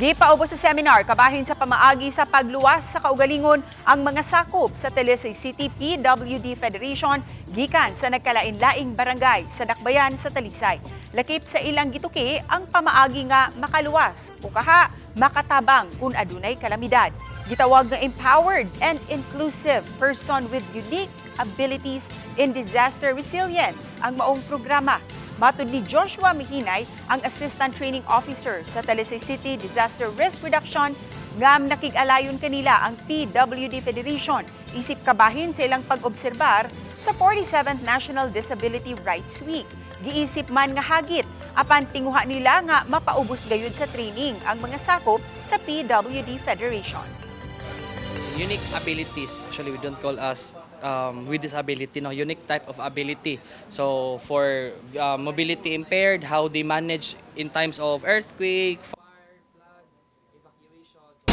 Gipaubos sa seminar kabahin sa pamaagi sa pagluwas sa kaugalingon ang mga sakop sa Talisay City PWD Federation gikan sa nagkalain-laing barangay sa Dakbayan sa Talisay. Lakip sa ilang gituki ang pamaagi nga makaluwas o kaha makatabang kung adunay kalamidad. Gitawag nga empowered and inclusive person with unique abilities in disaster resilience ang maong programa. Matud ni Joshua Mihinay, ang Assistant Training Officer sa Talisay City Disaster Risk Reduction, ngam nakig-alayon kanila ang PWD Federation isip kabahin sa ilang pag-obserbar sa 47th National Disability Rights Week. Giisip man nga hagit, apan tinguha nila nga mapaubos gayud sa training ang mga sakop sa PWD Federation. unique abilities. Actually, we don't call us um, with disability, no, unique type of ability. So for uh, mobility impaired, how they manage in times of earthquake,